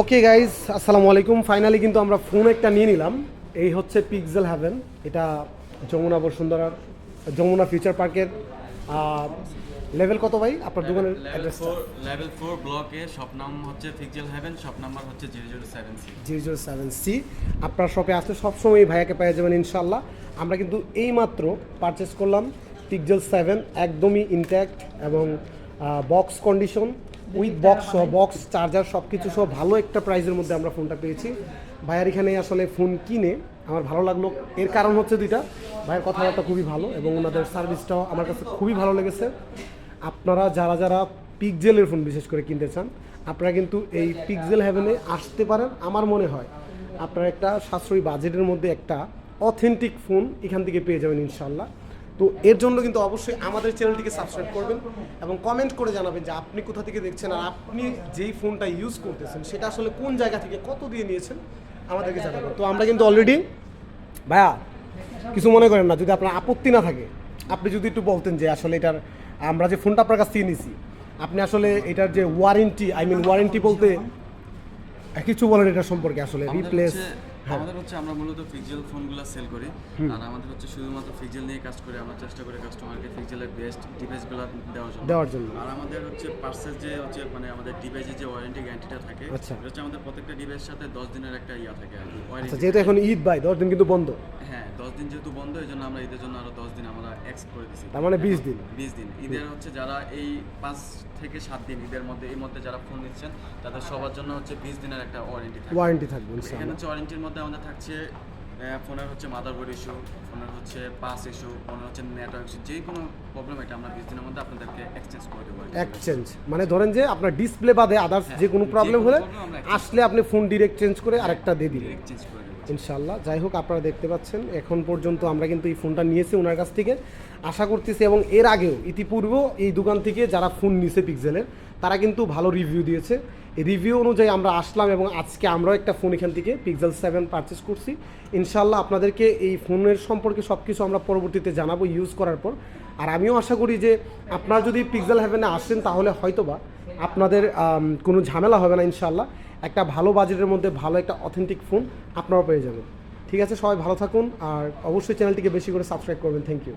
Okay guys আসসালামু আলাইকুম। Finally কিন্তু আমরা ফোন একটা নিয়ে নিলাম। এই হচ্ছে পিক্সেল হ্যাভেন এটা যমুনা বসুন্ধরার যমুনা ফিউচার পার্কের লেভেল কত ভাই? আপনার দোকানের লেভেল ফোর লেভেল ফোর ব্লকে শপ নাম হচ্ছে ফিক্সেল হেভেন শপ নাম্বার হচ্ছে zero zero seven C zero zero seven C আপনার শপে আসলে সবসময় এই ভাইয়াকে পেয়ে যাবেন ইনশাল্লাহ আমরা কিন্তু এইমাত্র পারচেস করলাম পিকজেল সেভেন একদমই ইনট্যাক্ট এবং বক্স কন্ডিশন উইথ বক্স সহ বক্স চার্জার সব কিছু সহ ভালো একটা প্রাইসের মধ্যে আমরা ফোনটা পেয়েছি। ভাইয়ার এখানে আসলে ফোন কিনে আমার ভালো লাগল। এর কারণ হচ্ছে দুইটা। ভাইয়ের কথাবার্তা খুবই ভালো এবং ওনাদের সার্ভিসটাও আমার কাছে খুবই ভালো লেগেছে। আপনারা যারা যারা পিকজেলের ফোন বিশেষ করে কিনতে চান আপনারা কিন্তু এই পিকজেল হ্যাভেনে আসতে পারেন। আমার মনে হয় আপনারা একটা সাশ্রয়ী বাজেটের মধ্যে একটা অথেন্টিক ফোন এখান থেকে পেয়ে যাবেন ইনশাল্লাহ তো এর জন্য কিন্তু অবশ্যই আমাদের চ্যানেলটিকে সাবস্ক্রাইব করবেন এবং কমেন্ট করে জানাবেন যে আপনি কোথা থেকে দেখছেন আর আপনি যেই ফোনটা ইউজ করতেছেন সেটা আসলে কোন জায়গা থেকে কত দিয়ে নিয়েছেন আমাদেরকে জানাবেন। তো আমরা কিন্তু অলরেডি ভাইয়া কিছু মনে করেন না যদি আপনার আপত্তি না থাকে আপনি যদি একটু বলতেন যে আসলে এটার আমরা যে ফোনটা আপনার কাছ থেকে নিয়েছি আপনি আসলে এটার যে ওয়ারেন্টি আই মিন ওয়ারেন্টি বলতে কিছু বলেন এটা সম্পর্কে আসলে রিপ্লেস আমাদের হচ্ছে আমরা মূলত ফিক্সেল ফোনগুলো সেল করি। আর আমাদের হচ্ছে শুধুমাত্র ফিক্সেল নিয়ে কাজ করে। আমরা চেষ্টা করি কাস্টমারকে ফিক্সেলের বেস্ট ডিভাইসগুলো দেওয়ার জন্য। দেওয়ার জন্য। আর আমাদের হচ্ছে পার্সেল যে হচ্ছে মানে আমাদের ডিভাইসের যে ওয়ারেন্টি গ্যারান্টিটা থাকে আচ্ছা। হচ্ছে আমাদের প্রত্যেকটা ডিভাইসের সাথে দশ দিনের একটা ইয়া থাকে আর কি। আচ্ছা যেহেতু এখন ঈদ ভাই দশ দিন কিন্তু বন্ধ। হ্যাঁ দিন যেহেতু বন্ধ এই জন্য আমরা ঈদের জন্য আরও দশ দিন আমরা এক্স করে দিছি। তার মানে বিশ দিন? বিশ দিন। ঈদের হচ্ছে যারা এই পাঁচ থেকে সাত দিন ঈদের মধ্যে এই মধ্যে যারা ফোন নিচ্ছেন তাদের সবার জন্য হচ্ছে বিশ দিনের একটা ওয়ারেন্টি থাকে ওয়ারেন্টি থাকবে এখানে হচ্ছে ওয়ারেন্টির মধ্যে আমাদের থাকছে ফোনের হচ্ছে মাদারবোর্ড ইস্যু ফোনের হচ্ছে পাস ইস্যু ফোনের হচ্ছে নেটওয়ার্ক ইস্যু যে কোনো প্রবলেম এটা আমরা বিশ দিনের মধ্যে আপনাদেরকে এক্সচেঞ্জ করে দেবো এক্সচেঞ্জ মানে ধরেন যে আপনার ডিসপ্লে বাদে আদার্স যে কোনো প্রবলেম হলে আসলে আপনি ফোন ডিরেক্ট চেঞ্জ করে আরেকটা দিয়ে দিবেন। এক্সচেঞ্জ করে ইনশাল্লাহ যাই হোক, আপনারা দেখতে পাচ্ছেন, এখন পর্যন্ত আমরা কিন্তু এই ফোনটা নিয়েছি ওনার কাছ থেকে। আশা করতেছি এবং এর আগেও, ইতিপূর্বেও এই দোকান থেকে যারা ফোন নিয়েছে পিক্সেলের তারা কিন্তু ভালো রিভিউ দিয়েছে। রিভিউ অনুযায়ী আমরা আসলাম এবং আজকে আমরাও একটা ফোন এখান থেকে পিক্সেল সেভেন পারচেস করছি। ইনশাল্লাহ আপনাদেরকে এই ফোনের সম্পর্কে সব কিছু আমরা পরবর্তীতে জানাব ইউজ করার পর। আর আমিও আশা করি যে আপনারা যদি পিক্সেল হ্যাভেনে আসেন, তাহলে হয়তোবা আপনাদের কোনো ঝামেলা হবে না ইনশাল্লাহ একটা ভালো বাজেটের মধ্যে ভালো একটা অথেন্টিক ফোন আপনারা পেয়ে যাবেন। ঠিক আছে, সবাই ভালো থাকুন আর অবশ্যই চ্যানেলটিকে বেশি করে সাবস্ক্রাইব করবেন। Thank you